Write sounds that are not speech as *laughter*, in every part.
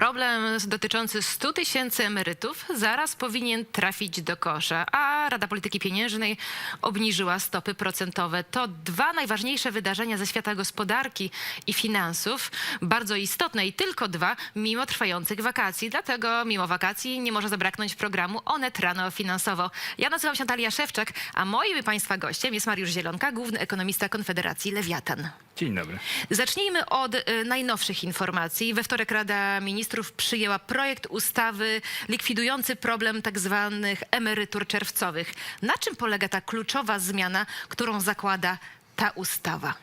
Problem dotyczący 100 tysięcy emerytów zaraz powinien trafić do kosza, a Rada Polityki Pieniężnej obniżyła stopy procentowe. To dwa najważniejsze wydarzenia ze świata gospodarki i finansów, bardzo istotne i tylko dwa, mimo trwających wakacji. Dlatego mimo wakacji nie może zabraknąć programu Onet Rano Finansowo. Ja nazywam się Natalia Szewczak, a moim i Państwa gościem jest Mariusz Zielonka, główny ekonomista Konfederacji Lewiatan. Dzień dobry. Zacznijmy od y, najnowszych informacji. We wtorek Rada Ministrów przyjęła projekt ustawy likwidujący problem tak zwanych emerytur czerwcowych. Na czym polega ta kluczowa zmiana, którą zakłada ta ustawa?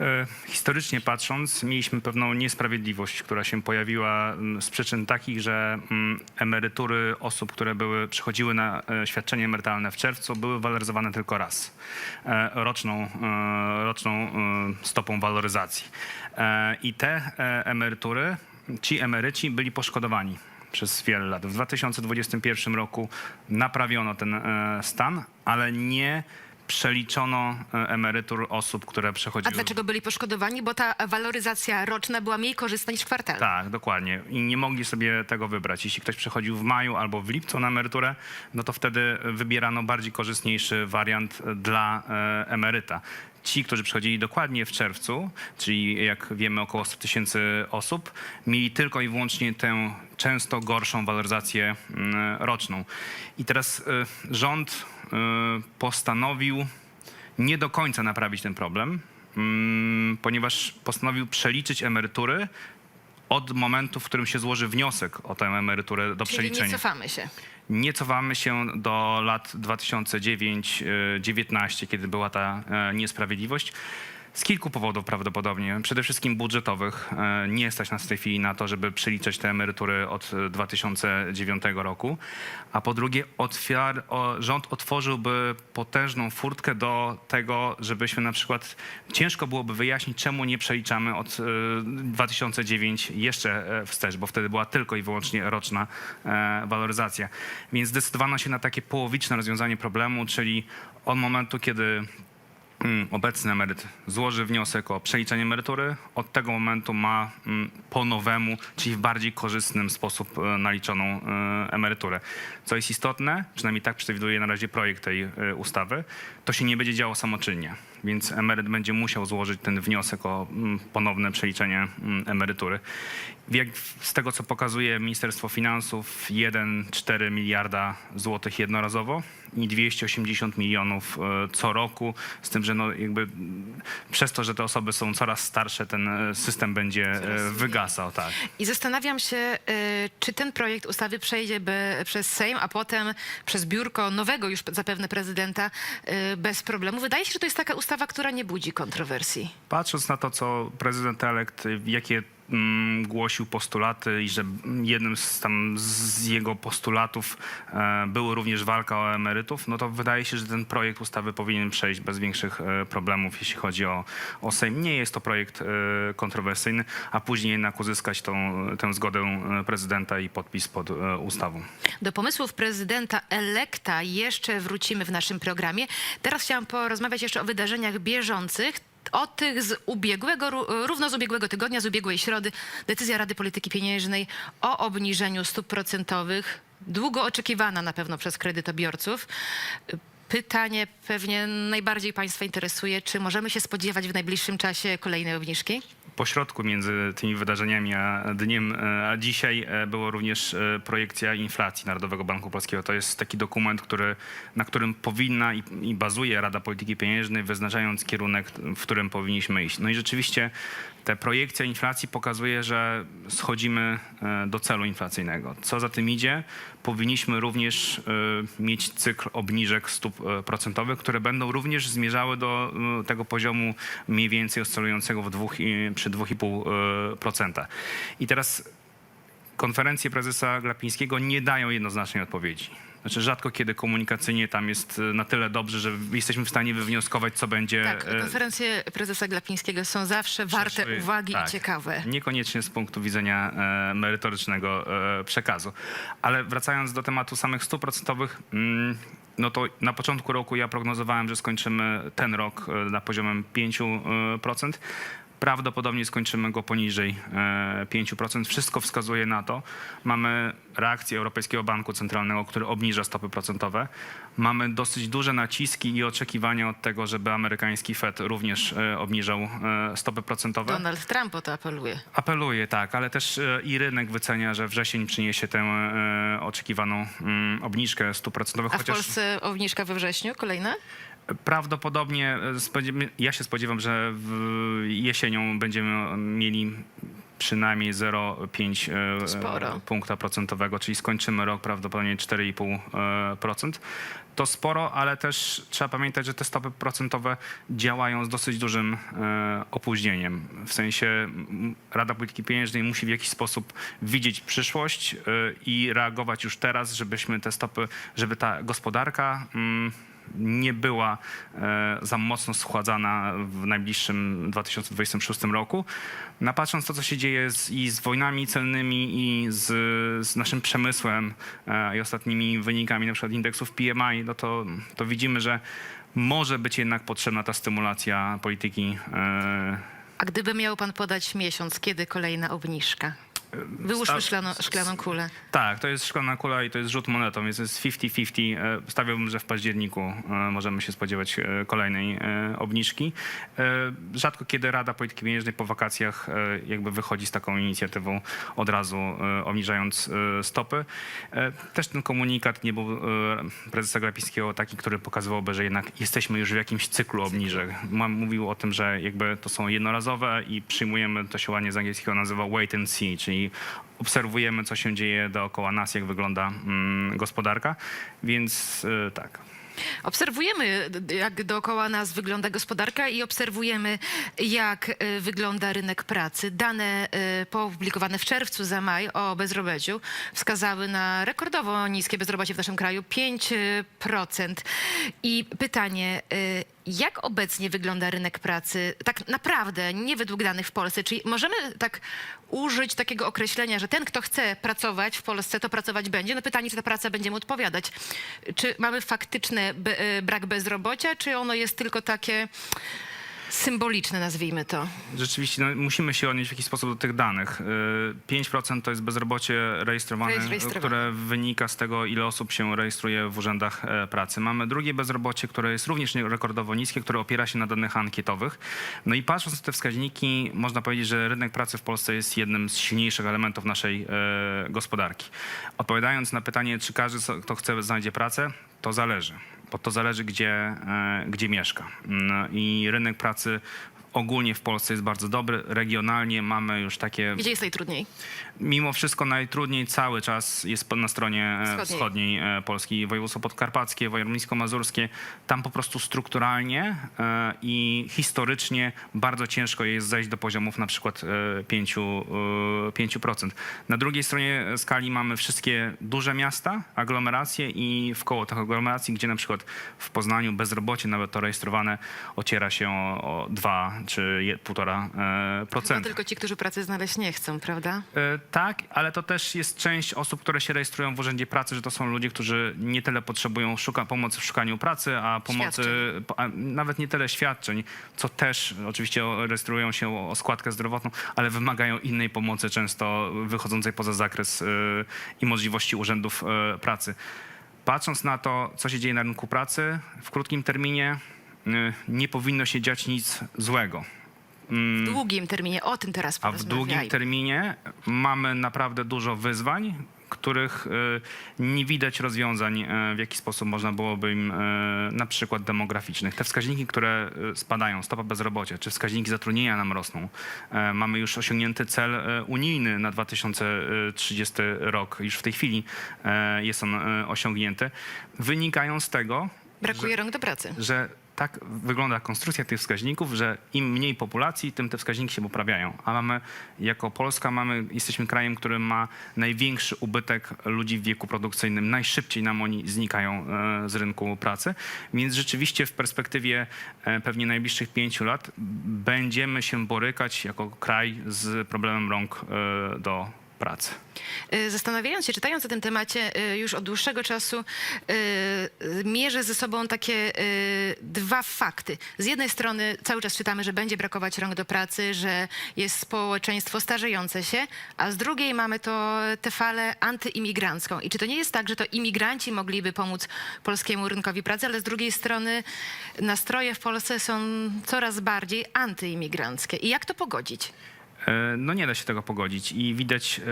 E, historycznie patrząc, mieliśmy pewną niesprawiedliwość, która się pojawiła z przyczyn takich, że emerytury osób, które były, przychodziły na e, świadczenie emerytalne w czerwcu, były waloryzowane tylko raz, e, roczną, roczną stopą waloryzacji. I te emerytury, ci emeryci byli poszkodowani przez wiele lat. W 2021 roku naprawiono ten e, stan, ale nie przeliczono e, emerytur osób, które A przechodziły. dlaczego byli poszkodowani? Bo ta waloryzacja roczna była mniej korzystna niż kwartalna. Tak, dokładnie. I nie mogli sobie tego wybrać. Jeśli ktoś przechodził w maju albo w lipcu na emeryturę, no to wtedy wybierano bardziej korzystniejszy wariant dla e, emeryta. Ci, którzy przychodzili dokładnie w czerwcu, czyli jak wiemy około 100 tysięcy osób, mieli tylko i wyłącznie tę często gorszą waloryzację mm, roczną. I teraz e, rząd e, postanowił nie do końca naprawić ten problem, mm, ponieważ postanowił przeliczyć emerytury od momentu, w którym się złoży wniosek o tę emeryturę do Czyli nie przeliczenia. cofamy się. Nie cofamy się do lat 2009-2019, kiedy była ta e, niesprawiedliwość. Z kilku powodów prawdopodobnie. Przede wszystkim budżetowych. E, Nie stać nas w tej chwili na to, żeby przeliczać te emerytury od e, 2009 roku. A po drugie, rząd otworzyłby potężną furtkę do tego, żebyśmy na przykład ciężko byłoby wyjaśnić, czemu nie przeliczamy od e, 2009 jeszcze e, wstecz, bo wtedy była tylko i wyłącznie roczna e, waloryzacja. Więc zdecydowano się na takie połowiczne rozwiązanie problemu, czyli od momentu, kiedy mm, obecny emeryt złoży wniosek o przeliczenie emerytury, od tego momentu ma mm, po nowemu, czyli w bardziej korzystnym sposób e, naliczoną e, emeryturę. Co jest istotne, przynajmniej tak przewiduje na razie projekt tej e, ustawy, to się nie będzie działo samoczynnie, więc emeryt będzie musiał złożyć ten wniosek o mm, ponowne przeliczenie emerytury. Jak z tego, co pokazuje Ministerstwo Finansów, 1,4 miliarda złotych jednorazowo i 280 milionów e, co roku, z tym, że no jakby przez to, że te osoby są coraz starsze, ten e, system będzie e, wygasał. Tak. I zastanawiam się, czy ten projekt ustawy przejdzie przez Sejm, a potem przez biurko nowego już zapewne prezydenta bez problemu. Wydaje się, że to jest taka ustawa, która nie budzi kontrowersji. Patrząc na to, co prezydent elekt, jakie głosił postulaty i że jednym z, tam z jego postulatów e, było również walka o emerytów, no to wydaje się, że ten projekt ustawy powinien przejść bez większych e, problemów, jeśli chodzi o, o Sejm. Nie jest to projekt e, kontrowersyjny, a później jednak uzyskać tą, tę zgodę e, prezydenta i podpis pod e, ustawą. Do pomysłów prezydenta elekta jeszcze wrócimy w naszym programie. Teraz chciałam porozmawiać jeszcze o wydarzeniach bieżących. O tych z ubiegłego, ró- równo z ubiegłego tygodnia, z ubiegłej środy, decyzja Rady Polityki Pieniężnej o obniżeniu stóp procentowych, długo oczekiwana na pewno przez kredytobiorców. Pytanie pewnie najbardziej Państwa interesuje, czy możemy się spodziewać w najbliższym czasie kolejnej obniżki? pośrodku między tymi wydarzeniami a dniem, e, a dzisiaj e, było również e, projekcja inflacji Narodowego Banku Polskiego. To jest taki dokument, który, na którym powinna i, i bazuje Rada Polityki Pieniężnej, wyznaczając kierunek, w którym powinniśmy iść. No i rzeczywiście ta projekcja inflacji pokazuje, że schodzimy do celu inflacyjnego. Co za tym idzie, powinniśmy również mieć cykl obniżek stóp procentowych, które będą również zmierzały do e, tego poziomu mniej więcej oscylującego w dwóch, przy 2,5%. I teraz konferencje prezesa Glapińskiego nie dają jednoznacznej odpowiedzi. Znaczy rzadko kiedy komunikacyjnie tam jest e, na tyle dobrze, że jesteśmy w stanie wywnioskować, co będzie. Tak, e, konferencje prezesa Glapińskiego są zawsze warte Przeszły- uwagi tak. i ciekawe. Niekoniecznie z punktu widzenia e, merytorycznego e, przekazu. Ale wracając do tematu samych stóp procentowych, mm, no to na początku roku ja prognozowałem, że skończymy ten rok e, na poziomem 5%. Prawdopodobnie skończymy go poniżej e, 5%. Wszystko wskazuje na to. Mamy reakcję Europejskiego Banku Centralnego, który obniża stopy procentowe. Mamy dosyć duże naciski i oczekiwania od tego, żeby amerykański Fed również e, obniżał e, stopy procentowe. Donald Trump o to apeluje. Apeluje, tak, ale też e, i rynek wycenia, że wrzesień przyniesie tę e, oczekiwaną mm, obniżkę stóp procentowych. A w Polsce obniżka we wrześniu kolejna? Prawdopodobnie e, ja się spodziewam, że w jesienią będziemy mieli przynajmniej 0,5 e, punkta procentowego, czyli skończymy rok prawdopodobnie 4,5%. To sporo, ale też trzeba pamiętać, że te stopy procentowe działają z dosyć dużym e, opóźnieniem. W sensie Rada Polityki Pieniężnej musi w jakiś sposób widzieć przyszłość e, i reagować już teraz, żebyśmy te stopy, żeby ta gospodarka mm, nie była e, za mocno schładzana w najbliższym 2026 roku. No, patrząc to, co się dzieje z, i z wojnami celnymi, i z, z naszym przemysłem e, i ostatnimi wynikami przykład indeksów PMI, no to, to widzimy, że może być jednak potrzebna ta stymulacja polityki e, A gdyby miał pan podać miesiąc, kiedy kolejna obniżka? Wyłóżmy szklaną, szklaną kulę. Tak, to jest szklana kula i to jest rzut monetą, więc jest 50-50. E, Stawiałbym, że w październiku e, możemy się spodziewać e, kolejnej obniżki. Rzadko kiedy Rada Polityki Pieniężnej po wakacjach jakby wychodzi z taką inicjatywą od razu obniżając stopy. Też ten komunikat nie był prezesa Glapińskiego taki, który pokazywałby, że jednak jesteśmy już w jakimś cyklu obniżek. Mówił o tym, że jakby to są jednorazowe i przyjmujemy, to się ładnie z angielskiego nazywa wait and see, czyli obserwujemy, co się dzieje dookoła nas, jak wygląda mm, gospodarka, więc y, tak. Obserwujemy, jak dookoła nas wygląda gospodarka i obserwujemy, jak y, wygląda rynek pracy. Dane y, opublikowane w czerwcu za maj o bezrobociu wskazały na rekordowo niskie bezrobocie w naszym kraju 5%. I pytanie, y, jak obecnie wygląda rynek pracy, tak naprawdę, nie według danych w Polsce? Czyli możemy tak użyć takiego określenia, że ten, kto chce pracować w Polsce, to pracować będzie. No pytanie, czy ta praca będzie mu odpowiadać. Czy mamy faktyczny be, e, brak bezrobocia, czy ono jest tylko takie symboliczne, nazwijmy to? Rzeczywiście no, musimy się odnieść w jakiś sposób do tych danych. Y, 5% to jest bezrobocie rejestrowane, Rejestrowane. które wynika z tego, ile osób się rejestruje w urzędach e, pracy. Mamy drugie bezrobocie, które jest również nie- rekordowo niskie, które opiera się na danych ankietowych. No i patrząc na te wskaźniki, można powiedzieć, że rynek pracy w Polsce jest jednym z silniejszych elementów naszej e, gospodarki. Odpowiadając na pytanie, czy każdy, kto chce, znajdzie pracę, to zależy. Bo to zależy, gdzie, e, gdzie mieszka. Mm, I rynek pracy ogólnie w Polsce jest bardzo dobry. Regionalnie mamy już takie Gdzie jest najtrudniej? Mimo wszystko najtrudniej cały czas jest na stronie e, Wschodniej. wschodniej, e, Polski, województwo podkarpackie, województwo-mazurskie. Tam po prostu strukturalnie e, i historycznie bardzo ciężko jest zejść do poziomów na przykład e, 5%. e, 5%. Na drugiej stronie skali mamy wszystkie duże miasta, aglomeracje i wkoło tych aglomeracji, gdzie na przykład w Poznaniu bezrobocie nawet to rejestrowane ociera się o, o 2 czy je- 1,5%. e, Chyba tylko ci, którzy pracy znaleźć nie chcą, prawda? Tak, ale to też jest część osób, które się rejestrują w Urzędzie Pracy, że to są ludzie, którzy nie tyle potrzebują szuka, pomocy w szukaniu pracy, a pomocy, po- a nawet nie tyle świadczeń, co też oczywiście rejestrują się o, o składkę zdrowotną, ale wymagają innej pomocy, często wychodzącej poza zakres e, i możliwości urzędów e, pracy. Patrząc na to, co się dzieje na rynku pracy, w krótkim terminie e, nie powinno się dziać nic złego. W długim terminie, o tym teraz A w długim terminie mamy naprawdę dużo wyzwań, których y, nie widać rozwiązań, y, w jaki sposób można byłoby im y, na przykład demograficznych. Te wskaźniki, które spadają, stopa bezrobocia, czy wskaźniki zatrudnienia nam rosną. Mamy już osiągnięty cel unijny na 2030 rok. Już w tej chwili jest on osiągnięty. Wynikają z tego, Brakuje rąk do pracy. że tak wygląda konstrukcja tych wskaźników, że im mniej populacji, tym te wskaźniki się poprawiają. A mamy, jako Polska, mamy, jesteśmy krajem, który ma największy ubytek ludzi w wieku produkcyjnym. Najszybciej nam oni znikają e, z rynku pracy. Więc rzeczywiście w perspektywie e, pewnie najbliższych pięciu lat będziemy się borykać jako kraj z problemem rąk e, do pracy. Y, Zastanawiając się, czytając o tym temacie y, już od dłuższego czasu, y, mierzę ze sobą takie dwa fakty. Z jednej strony cały czas czytamy, że będzie brakować rąk do pracy, że jest społeczeństwo starzejące się, a z drugiej mamy to tę falę antyimigrancką. I czy to nie jest tak, że to imigranci mogliby pomóc polskiemu rynkowi pracy, ale z drugiej strony nastroje w Polsce są coraz bardziej antyimigranckie. I jak to pogodzić? E, No nie da się tego pogodzić i widać, e,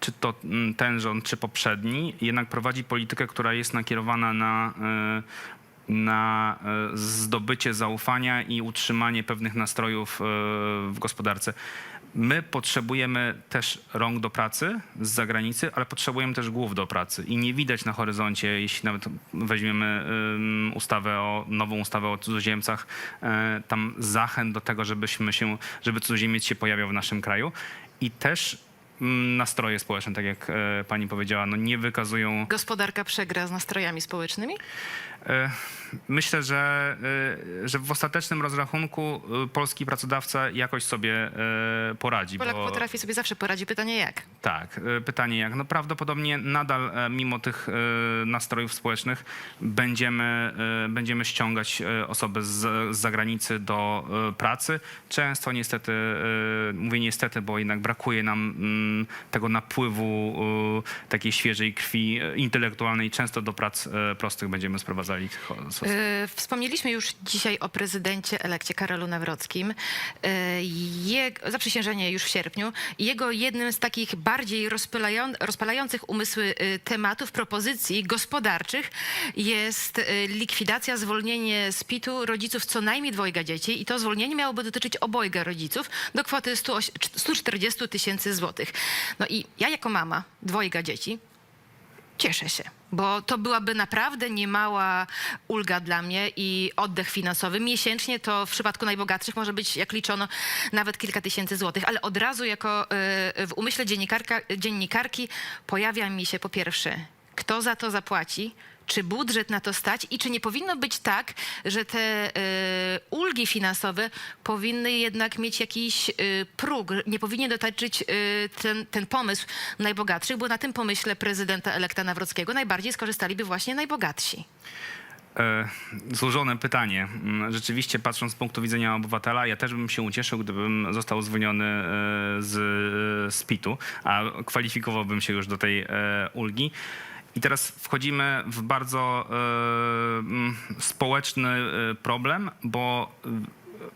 czy to mm, ten rząd, czy poprzedni, jednak prowadzi politykę, która jest nakierowana na, e, na zdobycie zaufania i utrzymanie pewnych nastrojów w gospodarce. My potrzebujemy też rąk do pracy z zagranicy, ale potrzebujemy też głów do pracy. I nie widać na horyzoncie, jeśli nawet weźmiemy ustawę o, nową ustawę o cudzoziemcach, e, tam zachęt do tego, żebyśmy się, żeby cudzoziemiec się pojawiał w naszym kraju. I też nastroje społeczne, tak jak e, pani powiedziała, no nie wykazują Gospodarka przegra z nastrojami społecznymi? E, Myślę, że, e, że w ostatecznym rozrachunku e, polski pracodawca jakoś sobie poradzi. Polak bo- potrafi sobie zawsze poradzić. Pytanie jak? Tak, pytanie jak? No prawdopodobnie nadal mimo tych nastrojów społecznych będziemy, będziemy ściągać osoby z, z zagranicy do pracy. Często niestety, mówię niestety, bo jednak brakuje nam mm, tego napływu takiej świeżej krwi intelektualnej. Często do prac prostych będziemy E, Wspomnieliśmy już dzisiaj o prezydencie elekcie Karolu Nawrockim. E, Jego, zaprzysiężenie już w sierpniu. Jego jednym z takich bardziej rozpalają, rozpalających umysły e, tematów, propozycji gospodarczych jest likwidacja, zwolnienie z PIT-u rodziców co najmniej dwojga dzieci i to zwolnienie miałoby dotyczyć obojga rodziców do kwoty 100 oś- 140 tysięcy złotych. No i ja jako mama dwojga dzieci Cieszę się, bo to byłaby naprawdę niemała ulga dla mnie i oddech finansowy. Miesięcznie to w przypadku najbogatszych może być, jak liczono, nawet kilka tysięcy złotych, ale od razu jako y, w umyśle dziennikarki pojawia mi się po pierwsze, kto za to zapłaci, czy budżet na to stać i czy nie powinno być tak, że te y, ulgi finansowe powinny jednak mieć jakiś y, próg, nie powinien dotyczyć y, ten, ten pomysł najbogatszych, bo na tym pomyśle prezydenta elekta Nawrockiego najbardziej skorzystaliby właśnie najbogatsi. E, Złożone pytanie. Mm, Rzeczywiście, patrząc z punktu widzenia obywatela, ja też bym się ucieszył, gdybym został zwolniony e, z, z PIT-u, a kwalifikowałbym się już do tej e, ulgi. I teraz wchodzimy w bardzo e, społeczny e, problem, bo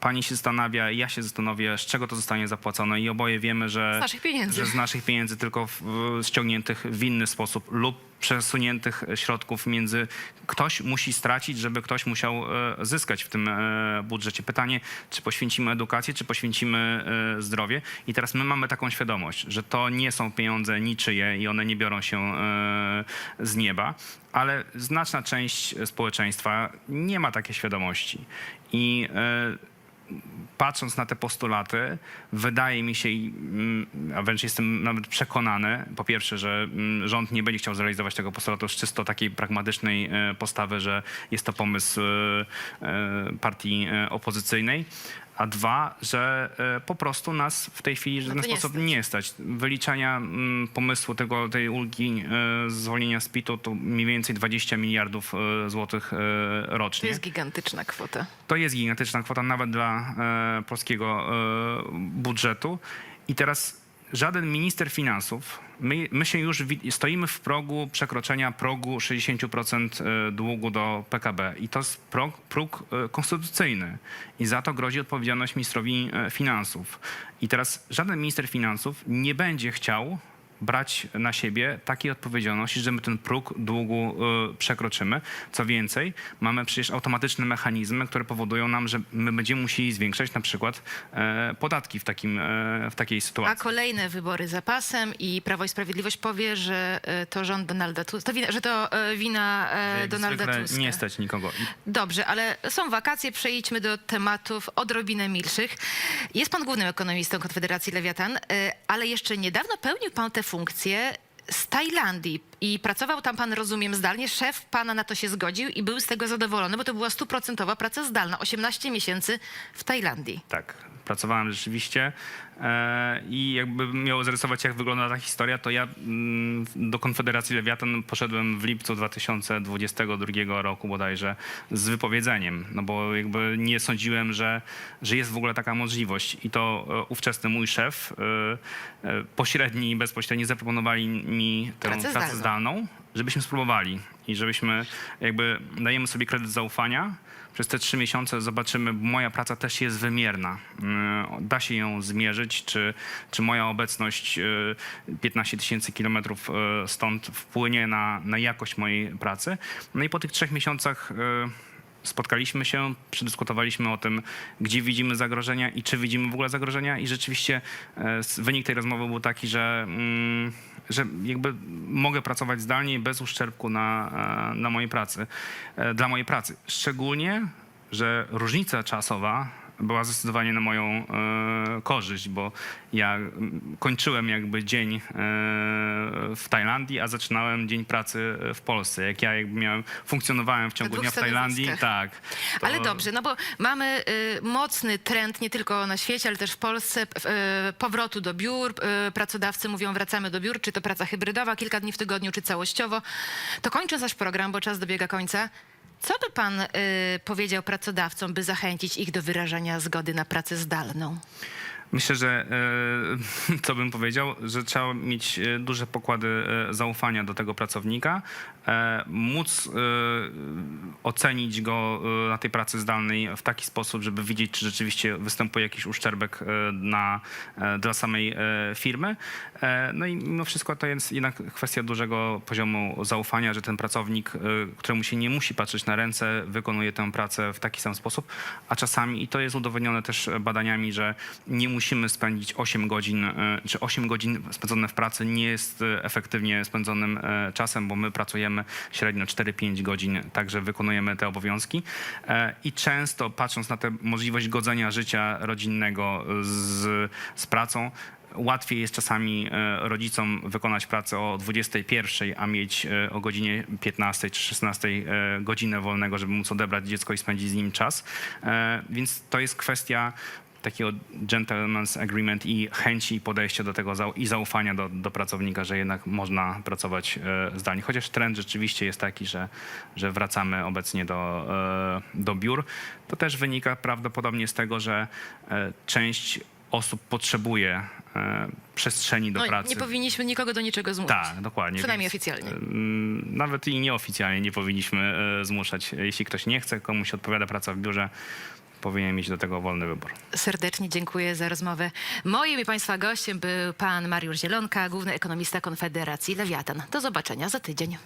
pani się zastanawia, ja się zastanowię, z czego to zostanie zapłacone i oboje wiemy, że Z naszych pieniędzy. że z naszych pieniędzy, tylko w, w, ściągniętych w inny sposób lub przesuniętych środków między ktoś musi stracić, żeby ktoś musiał e, zyskać w tym e, budżecie. Pytanie, czy poświęcimy edukację, czy poświęcimy e, zdrowie. I teraz my mamy taką świadomość, że to nie są pieniądze niczyje i one nie biorą się z nieba, ale znaczna część społeczeństwa nie ma takiej świadomości. I patrząc na te postulaty, wydaje mi się, mm, a wręcz jestem nawet przekonany, po pierwsze, że mm, rząd nie będzie chciał zrealizować tego postulatu z czysto takiej pragmatycznej e, postawy, że jest to pomysł e, e, partii opozycyjnej. A dwa, że e, po prostu nas w tej chwili w żaden to nie sposób stać. nie stać. Wyliczania mm, pomysłu tego, tej ulgi e, zwolnienia z PIT-u to mniej więcej 20 miliardów e, złotych e, To rocznie. jest gigantyczna kwota. To jest gigantyczna kwota nawet dla e, polskiego e, budżetu. I teraz żaden minister finansów, my, my się już stoimy w progu przekroczenia progu 60% e, długu do PKB. I to jest prog, próg e, konstytucyjny. I za to grozi odpowiedzialność ministrowi e, finansów. I teraz żaden minister finansów nie będzie chciał brać na siebie takiej odpowiedzialności, że my ten próg długu y, przekroczymy. Co więcej, mamy przecież automatyczne mechanizmy, które powodują nam, że my będziemy musieli zwiększać na przykład e, podatki w, takim, e, w takiej A sytuacji. kolejne wybory za pasem i Prawo i Sprawiedliwość powie, że e, to rząd Donalda Tuska, że to wina Jak Donalda Tuska. nie stać nikogo. Dobrze, ale są wakacje, przejdźmy do tematów odrobinę milszych. Jest pan głównym ekonomistą Konfederacji Lewiatan, ale jeszcze niedawno pełnił pan tę funkcję z Tajlandii i pracował tam pan, rozumiem, zdalnie. Szef pana na to się zgodził i był z tego zadowolony, bo to była stuprocentowa praca zdalna, 18 miesięcy w Tajlandii. Tak, pracowałem rzeczywiście. E, I jakby miało zarysować, jak wygląda ta historia, to ja mm, do Konfederacji Lewiatan poszedłem w lipcu 2022 roku bodajże z wypowiedzeniem, no bo jakby nie sądziłem, że, że jest w ogóle taka możliwość. I to e, ówczesny mój szef, e, pośredni i bezpośredni zaproponowali mi tę Pracę pracę, zdalną. żebyśmy spróbowali i żebyśmy jakby dajemy sobie kredyt zaufania. Przez te trzy miesiące zobaczymy, bo moja praca też jest wymierna. Yy, Da się ją zmierzyć, czy, czy moja obecność yy, 15 tysięcy kilometrów yy, stąd wpłynie na, na jakość mojej pracy. No i po tych trzech miesiącach yy, spotkaliśmy się, przedyskutowaliśmy o tym, gdzie widzimy zagrożenia i czy widzimy w ogóle zagrożenia i rzeczywiście e, wynik tej rozmowy był taki, że, mm, że jakby mogę pracować zdalnie bez uszczerbku na, e, na mojej pracy, e, dla mojej pracy. Szczególnie, że różnica czasowa była zdecydowanie na moją e, korzyść, bo ja kończyłem jakby dzień e, w Tajlandii, a zaczynałem dzień pracy w Polsce. Jak ja jakby miałem, funkcjonowałem w ciągu dnia w Tajlandii, tak. to- Ale dobrze, no bo mamy y, mocny trend nie tylko na świecie, ale też w Polsce powrotu do biur. Y, pracodawcy mówią, wracamy do biur, czy to praca hybrydowa, kilka dni w tygodniu, czy całościowo. To kończąc nasz program, bo czas dobiega końca. Co by pan y, powiedział pracodawcom, by zachęcić ich do wyrażania zgody na pracę zdalną? Myślę, że e, *laughs* co bym powiedział, że trzeba mieć e, duże pokłady e, zaufania do tego pracownika, móc ocenić go na tej pracy zdalnej w taki sposób, żeby widzieć, czy rzeczywiście występuje jakiś uszczerbek na, dla samej firmy. No i mimo wszystko to jest jednak kwestia dużego poziomu zaufania, że ten pracownik, któremu się nie musi patrzeć na ręce, wykonuje tę pracę w taki sam sposób, a czasami, i to jest udowodnione też badaniami, że nie musimy spędzić 8 godzin, e, czy 8 godzin spędzone w pracy nie jest e, efektywnie spędzonym e, czasem, bo my pracujemy średnio 4-5 godzin, także wykonujemy te obowiązki. I często patrząc na tę możliwość godzenia życia rodzinnego z, z pracą, Łatwiej jest czasami rodzicom wykonać pracę o 21, a mieć o godzinie 15 czy 16 e, godzinę wolnego, żeby móc odebrać dziecko i spędzić z nim czas. Więc to jest kwestia takiego gentleman's agreement i chęci podejścia do tego i zaufania do, do pracownika, że jednak można pracować e, zdalnie. Chociaż trend rzeczywiście jest taki, że, że wracamy obecnie do, e, do biur. To też wynika prawdopodobnie z tego, że e, część osób potrzebuje przestrzeni do No, pracy. nie powinniśmy nikogo do niczego zmusić. Tak, dokładnie. Przynajmniej oficjalnie. Nawet i nieoficjalnie nie powinniśmy zmuszać. Jeśli ktoś nie chce, komuś odpowiada praca w biurze, powinien mieć do tego wolny wybór. Serdecznie dziękuję za rozmowę. Moim i Państwa gościem był pan Mariusz Zielonka, główny ekonomista Konfederacji Lewiatan. Do zobaczenia za tydzień.